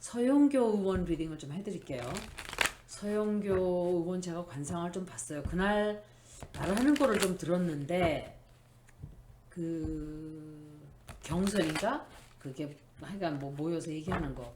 서영교 의원 리딩을 좀 해드릴게요. 서영교 의원 제가 관상을 좀 봤어요. 그날 말하는 거를 좀 들었는데 그 경선인가 그게 하여간 뭐 모여서 얘기하는 거.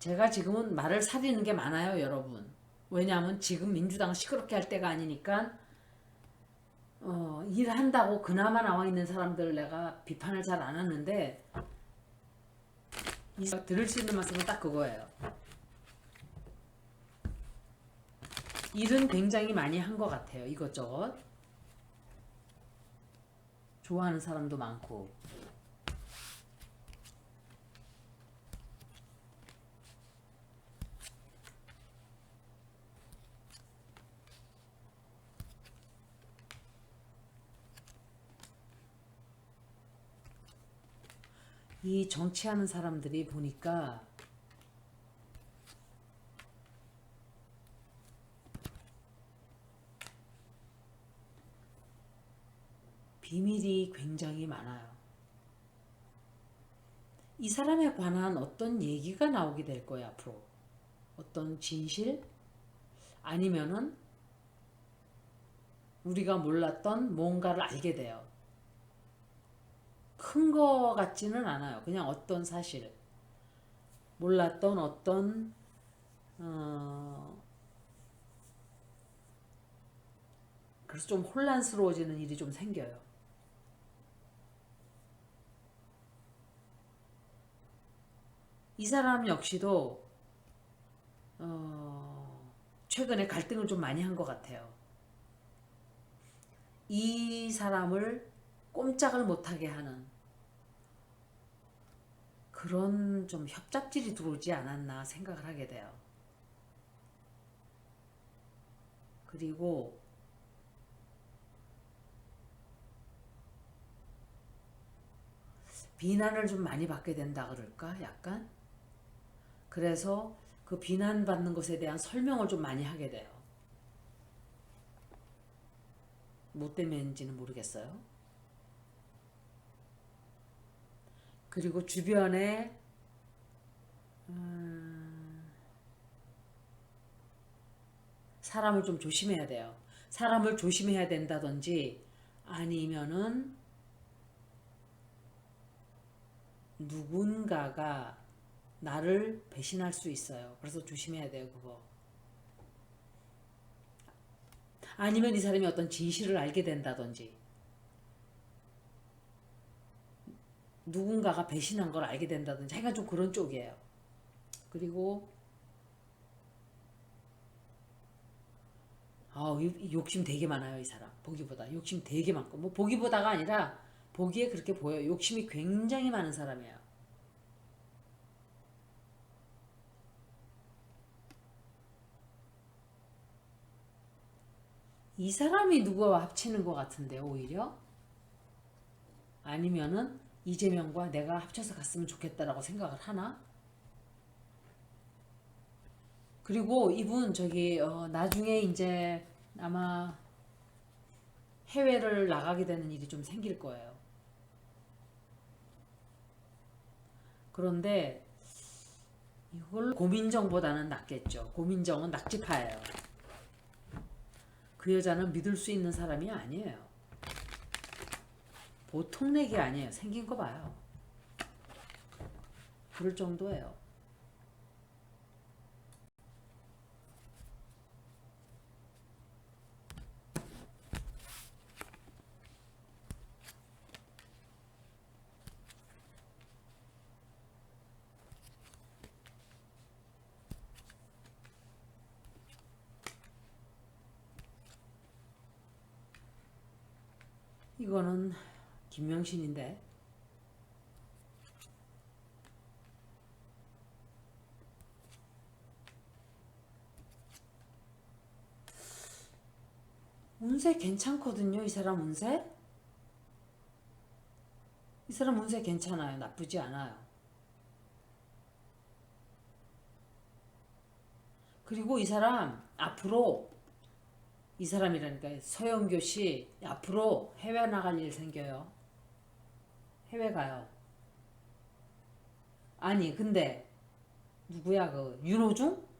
제가 지금은 말을 사리는 게 많아요, 여러분. 왜냐하면 지금 민주당 시끄럽게 할 때가 아니니까 어, 일한다고 그나마 나와 있는 사람들 내가 비판을 잘 안 하는데 이 들을 수 있는 말씀은 딱 그거예요. 일은 굉장히 많이 한 것 같아요. 이것저것. 좋아하는 사람도 많고. 이 정치하는 사람들이 보니까 비밀이 굉장히 많아요. 이 사람에 관한 어떤 얘기가 나오게 될 거예요, 앞으로. 어떤 진실? 아니면은 우리가 몰랐던 뭔가를 알게 돼요. 큰 거 같지는 않아요. 그냥 어떤 사실. 몰랐던 어떤, 어, 그래서 좀 혼란스러워지는 일이 좀 생겨요. 이 사람 역시도, 어, 최근에 갈등을 좀 많이 한 것 같아요. 이 사람을 꼼짝을 못하게 하는 그런 좀 협잡질이 들어오지 않았나 생각을 하게 돼요. 그리고 비난을 좀 많이 받게 된다 그럴까? 약간? 그래서 그 비난받는 것에 대한 설명을 좀 많이 하게 돼요. 뭐 때문인지는 모르겠어요. 그리고 주변에 음, 사람을 좀 조심해야 돼요. 사람을 조심해야 된다든지 아니면은 누군가가 나를 배신할 수 있어요. 그래서 조심해야 돼요, 그거. 아니면 이 사람이 어떤 진실을 알게 된다든지 누군가가 배신한 걸 알게 된다든지 하여간 좀 그런 쪽이에요. 그리고 아, 욕심 되게 많아요, 이 사람. 보기보다 욕심 되게 많고 뭐 보기보다가 아니라 보기에 그렇게 보여요. 욕심이 굉장히 많은 사람이에요. 이 사람이 누구와 합치는 것 같은데 오히려 아니면은 이재명과 내가 합쳐서 갔으면 좋겠다라고 생각을 하나? 그리고 이분 저기 어, 나중에 이제 아마 해외를 나가게 되는 일이 좀 생길 거예요. 그런데 이걸 고민정보다는 낫겠죠. 고민정은 낙지파예요. 그 여자는 믿을 수 있는 사람이 아니에요. 보통 내기 아니에요. 생긴 거 봐요. 그럴 정도예요. 이거는 김명신인데 운세 괜찮거든요. 이 사람 운세? 이 사람 운세 괜찮아요. 나쁘지 않아요. 그리고 이 사람 앞으로 이 사람이라니까 서영교 씨 앞으로 해외 나갈 일 생겨요. 해외 가요. 아니 근데 누구야 그 윤호중?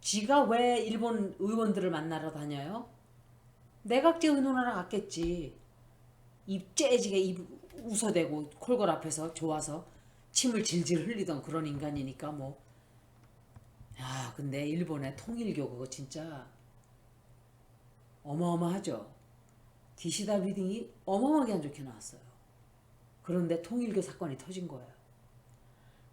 지가 왜 일본 의원들을 만나러 다녀요? 내각제 의논하러 갔겠지. 입 째지게 입 웃어대고 콜걸 앞에서 좋아서 침을 질질 흘리던 그런 인간이니까 뭐. 야 근데 일본의 통일교 그거 진짜 어마어마하죠. 기시다 리딩이 어마어마하게 안 좋게 나왔어요. 그런데 통일교 사건이 터진 거예요.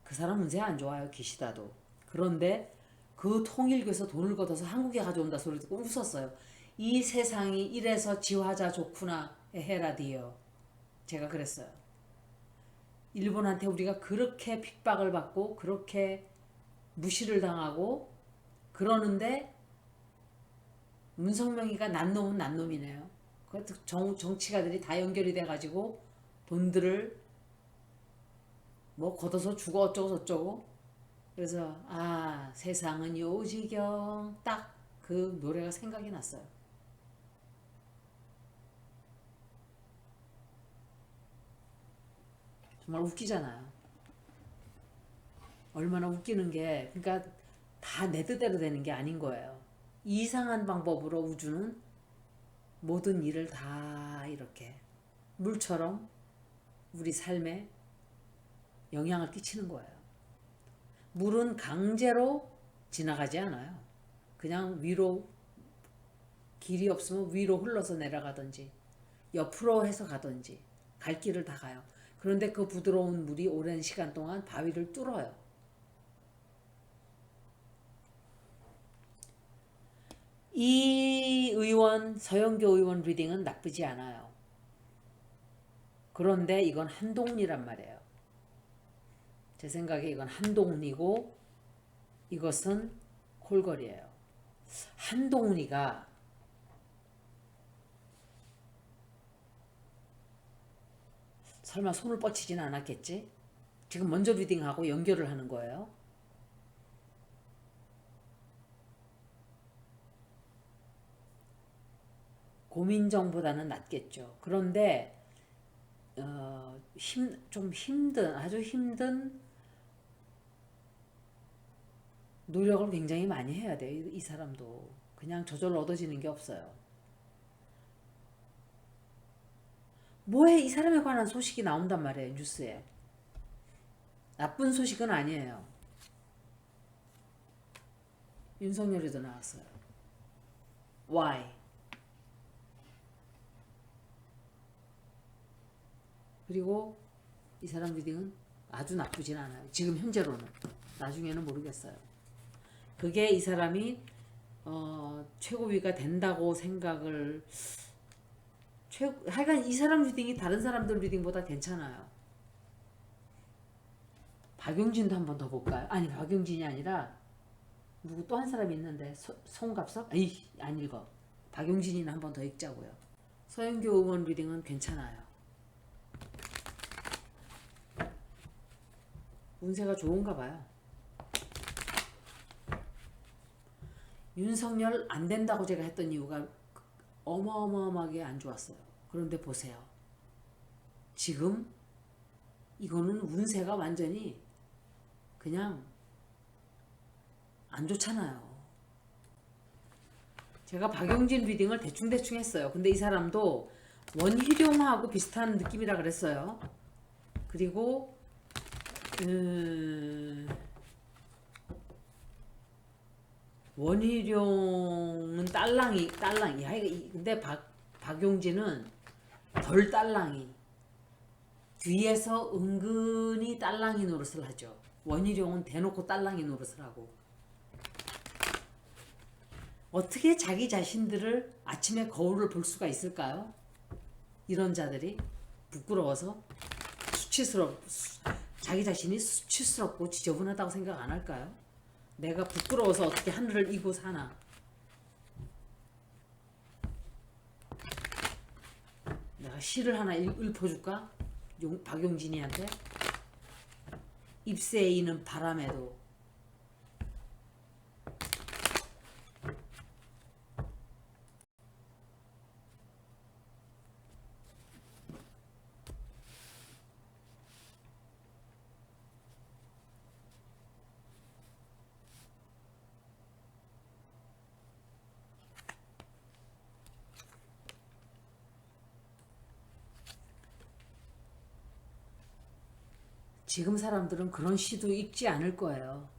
그 사람 운세 안 좋아요, 기시다도. 그런데 그 통일교에서 돈을 걷어서 한국에 가져온다 소리 듣고 웃었어요. 이 세상이 이래서 지화자 좋구나, 에헤라디요. 제가 그랬어요. 일본한테 우리가 그렇게 핍박을 받고 그렇게 무시를 당하고 그러는데 문성명이가 난놈은 난놈이네요. 정, 정치가들이 다 연결이 돼가지고 돈들을 뭐 걷어서 주고 어쩌고 저쩌고 그래서 아 세상은 요지경 딱 그 노래가 생각이 났어요. 정말 웃기잖아요. 얼마나 웃기는 게 그러니까 다 내 뜻대로 되는 게 아닌 거예요. 이상한 방법으로 우주는 모든 일을 다 이렇게 물처럼 우리 삶에 영향을 끼치는 거예요. 물은 강제로 지나가지 않아요. 그냥 위로 길이 없으면 위로 흘러서 내려가든지 옆으로 해서 가든지 갈 길을 다 가요. 그런데 그 부드러운 물이 오랜 시간 동안 바위를 뚫어요. 이 의원 서영교 의원 리딩은 나쁘지 않아요. 그런데 이건 한동훈이란 말이에요. 제 생각에 이건 한동훈이고 이것은 콜걸이에요. 한동훈이가 설마 손을 뻗치진 않았겠지? 지금 먼저 리딩하고 연결을 하는 거예요. 고민정보다는 낫겠죠. 그런데 어, 힘, 좀 힘든 아주 힘든 노력을 굉장히 많이 해야 돼요. 이, 이 사람도 그냥 저절로 얻어지는 게 없어요. 뭐해 이 사람에 관한 소식이 나온단 말이에요 뉴스에 나쁜 소식은 아니에요. 윤석열이도 나왔어요. Why? 그리고 이 사람 리딩은 아주 나쁘진 않아요. 지금 현재로는. 나중에는 모르겠어요. 그게 이 사람이 어, 최고위가 된다고 생각을 최 하여간 이 사람 리딩이 다른 사람들 리딩보다 괜찮아요. 박용진도 한 번 더 볼까요? 아니 박용진이 아니라 누구 또 한 사람이 있는데 서, 송갑석? 아니 안 읽어. 박용진이는 한 번 더 읽자고요. 서영교 의원 리딩은 괜찮아요. 운세가 좋은가 봐요. 윤석열 안 된다고 제가 했던 이유가 어마어마하게 안 좋았어요. 그런데 보세요. 지금 이거는 운세가 완전히 그냥 안 좋잖아요. 제가 박용진 리딩을 대충대충 했어요. 근데 이 사람도 원희룡하고 비슷한 느낌이라 그랬어요. 그리고 음, 원희룡은 딸랑이 딸랑이 야 이거 근데 박 박용진은 덜 딸랑이 뒤에서 은근히 딸랑이 노릇을 하죠. 원희룡은 대놓고 딸랑이 노릇을 하고 어떻게 자기 자신들을 아침에 거울을 볼 수가 있을까요? 이런 자들이 부끄러워서 수치스럽 자기 자신이 수치스럽고 지저분하다고 생각 안 할까요? 내가 부끄러워서 어떻게 하늘을 이고 사나? 내가 시를 하나 읽, 읊어줄까? 용, 박용진이한테 잎새에 이는 바람에도 지금 사람들은 그런 시도 읽지 않을 거예요.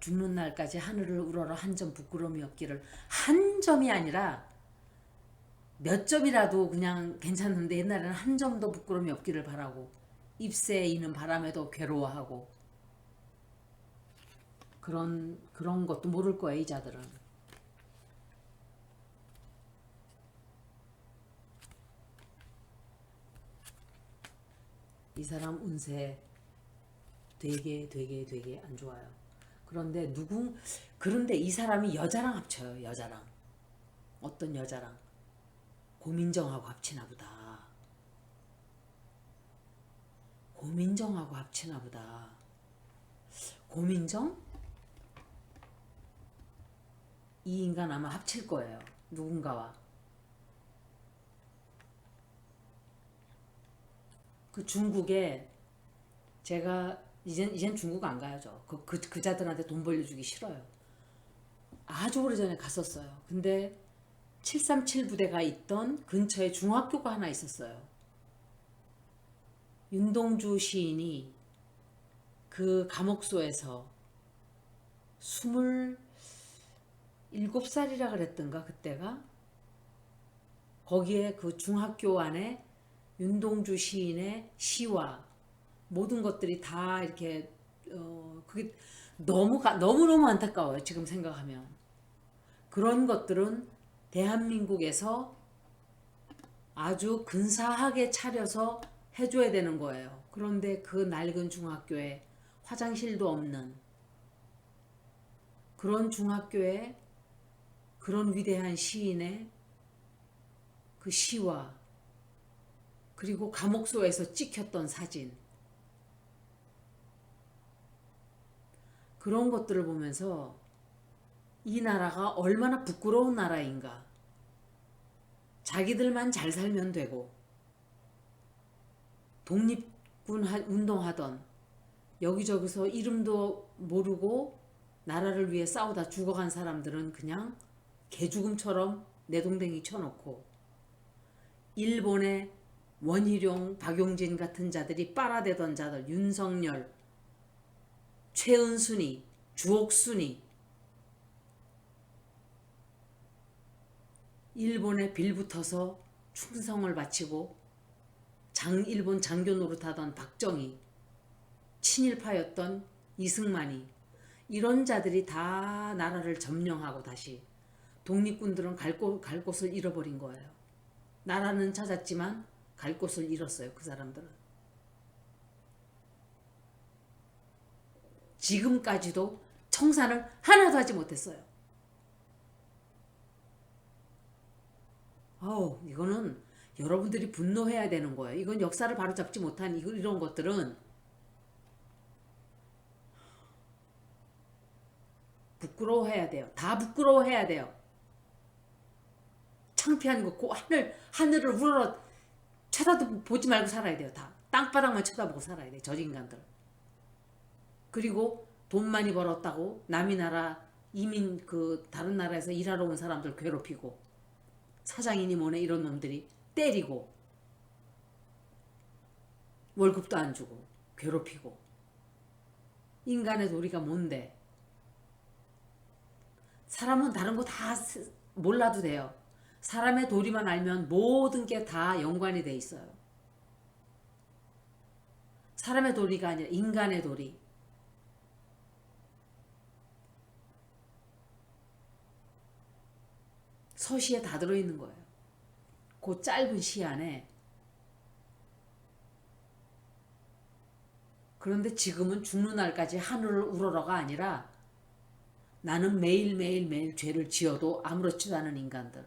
죽는 날까지 하늘을 우러러 한 점 부끄러움이 없기를. 한 점이 아니라 몇 점이라도 그냥 괜찮은데 옛날에는 한 점도 부끄러움이 없기를 바라고 입새에 이는 바람에도 괴로워하고. 그런 그런 것도 모를 거예요 이 자들은. 이 사람 운세 되게 되게 되게 안 좋아요. 그런데 누구 그런데 이 사람이 여자랑 합쳐요. 여자랑 어떤 여자랑 고민정하고 합치나 보다. 고민정하고 합치나 보다. 고민정? 이 인간 아마 합칠 거예요. 누군가와. 그 중국에 제가 이젠 이젠 중국 안 가야죠. 그, 그 그 자들한테 돈 벌려주기 싫어요. 아주 오래전에 갔었어요. 근데 737 부대가 있던 근처에 중학교가 하나 있었어요. 윤동주 시인이 그 감옥소에서 27살이라 그랬던가 그때가 거기에 그 중학교 안에 윤동주 시인의 시와 모든 것들이 다 이렇게 어 그게 너무 가, 너무 너무 안타까워요 지금 생각하면 그런 것들은 대한민국에서 아주 근사하게 차려서 해줘야 되는 거예요. 그런데 그 낡은 중학교에 화장실도 없는 그런 중학교에 그런 위대한 시인의 그 시와 그리고 감옥소에서 찍혔던 사진 그런 것들을 보면서 이 나라가 얼마나 부끄러운 나라인가. 자기들만 잘 살면 되고 독립군 운동하던 여기저기서 이름도 모르고 나라를 위해 싸우다 죽어간 사람들은 그냥 개죽음처럼 내동댕이 쳐놓고 일본의 원희룡, 박용진 같은 자들이 빨아대던 자들 윤석열, 최은순이, 주옥순이 일본에 빌붙어서 충성을 바치고 장 일본 장교 노릇하던 박정희, 친일파였던 이승만이 이런 자들이 다 나라를 점령하고 다시 독립군들은 갈, 곳, 갈 곳을 잃어버린 거예요. 나라는 찾았지만 갈 곳을 잃었어요. 그 사람들은. 지금까지도 청산을 하나도 하지 못했어요. 어우, 이거는 여러분들이 분노해야 되는 거예요. 이건 역사를 바로 잡지 못한 이런 것들은 부끄러워해야 돼요. 다 부끄러워해야 돼요. 창피한 거, 고 하늘, 하늘을 우러러 쳐다도 보지 말고 살아야 돼요. 다. 땅바닥만 쳐다보고 살아야 돼. 저 인간들. 그리고 돈 많이 벌었다고 남이 나라 이민 그 다른 나라에서 일하러 온 사람들 괴롭히고 사장이니 뭐네 이런 놈들이 때리고 월급도 안 주고 괴롭히고. 인간의 도리가 뭔데? 사람은 다른 거 다 몰라도 돼요. 사람의 도리만 알면 모든 게 다 연관이 돼 있어요. 사람의 도리가 아니라 인간의 도리 서시에 다 들어있는 거예요. 그 짧은 시 안에. 그런데 지금은 죽는 날까지 하늘을 우러러가 아니라 나는 매일매일 매일 죄를 지어도 아무렇지도 않은 인간들.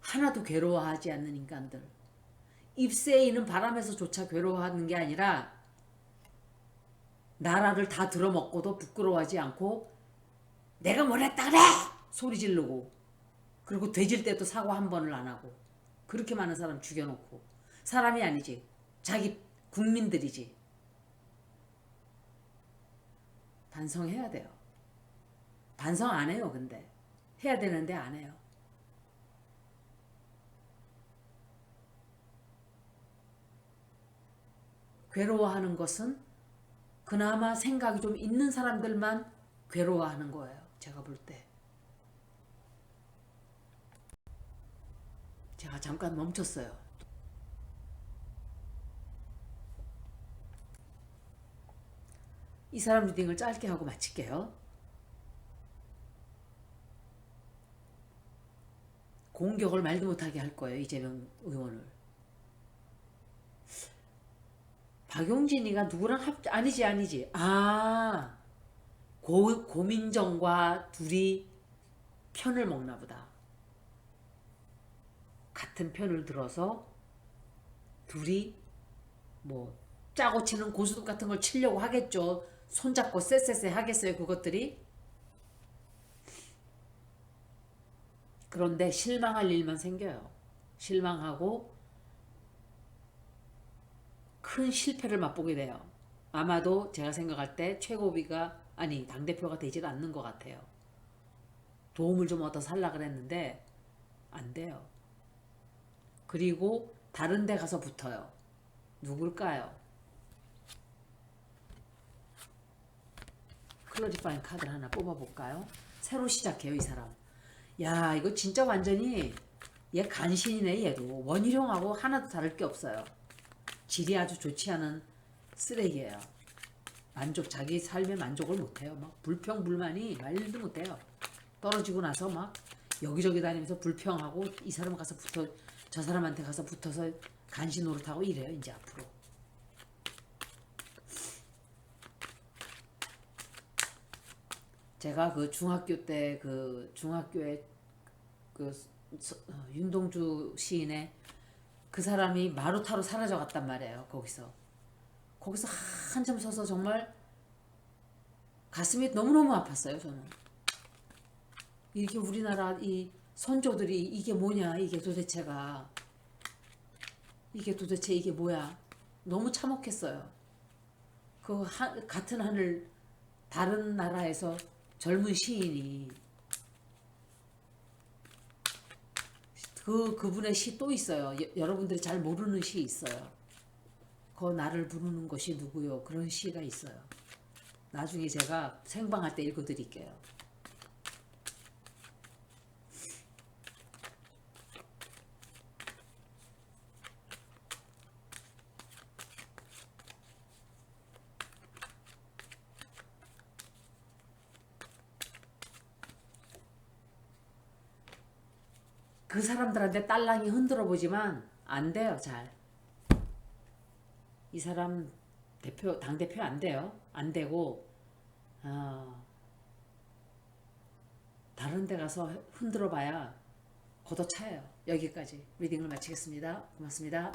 하나도 괴로워하지 않는 인간들. 입새에 있는 바람에서조차 괴로워하는 게 아니라 나라를 다 들어먹고도 부끄러워하지 않고 내가 뭘 했다 그래! 소리 지르고 그리고 돼질 때도 사과 한 번을 안 하고 그렇게 많은 사람 죽여놓고 사람이 아니지 자기 국민들이지 반성해야 돼요 반성 안 해요 근데 해야 되는데 안 해요 괴로워하는 것은 그나마 생각이 좀 있는 사람들만 괴로워하는 거예요. 제가 볼 때. 제가 잠깐 멈췄어요. 이 사람 리딩을 짧게 하고 마칠게요. 공격을 말도 못하게 할 거예요. 이재명 의원을. 박용진이가 누구랑 합 아니지 아니지. 아 고, 고민정과 둘이 편을 먹나 보다. 같은 편을 들어서 둘이 뭐 짜고 치는 고수톱 같은 걸 치려고 하겠죠. 손잡고 쎄쎄쎄 하겠어요. 그것들이. 그런데 실망할 일만 생겨요. 실망하고 큰 실패를 맛보게 돼요. 아마도 제가 생각할 때 최고비가 아니 당대표가 되질 않는 것 같아요. 도움을 좀 얻어 살라 그랬는데 안 돼요. 그리고 다른 데 가서 붙어요. 누굴까요? 클러리파인 카드를 하나 뽑아볼까요? 새로 시작해요 이 사람. 야 이거 진짜 완전히 얘 간신이네 얘도 원희룡하고 하나도 다를 게 없어요. 질이 아주 좋지 않은 쓰레기예요. 만족 자기 삶에 만족을 못해요. 막 불평 불만이 말도 못해요. 떨어지고 나서 막 여기저기 다니면서 불평하고 이 사람 가서 붙어 저 사람한테 가서 붙어서 간신 노릇하고 이래요 이제 앞으로. 제가 그 중학교 때 그 중학교에 그 서- 어, 윤동주 시인의 그 사람이 마루타로 사라져 갔단 말이에요. 거기서 거기서 한참 서서 정말 가슴이 너무너무 아팠어요. 저는 이게 우리나라 이 선조들이 이게 뭐냐 이게 도대체가 이게 도대체 이게 뭐야 너무 참혹했어요. 그 하, 같은 하늘 다른 나라에서 젊은 시인이 그 그분의 시 또 있어요. 여, 여러분들이 잘 모르는 시 있어요. 그 나를 부르는 것이 누구요? 그런 시가 있어요. 나중에 제가 생방할 때 읽어드릴게요. 그 사람들한테 딸랑이 흔들어 보지만 안 돼요, 잘. 이 사람 대표 당 대표 안 돼요. 안 되고 어, 다른 데 가서 흔들어 봐야 걷어차요. 여기까지 리딩을 마치겠습니다. 고맙습니다.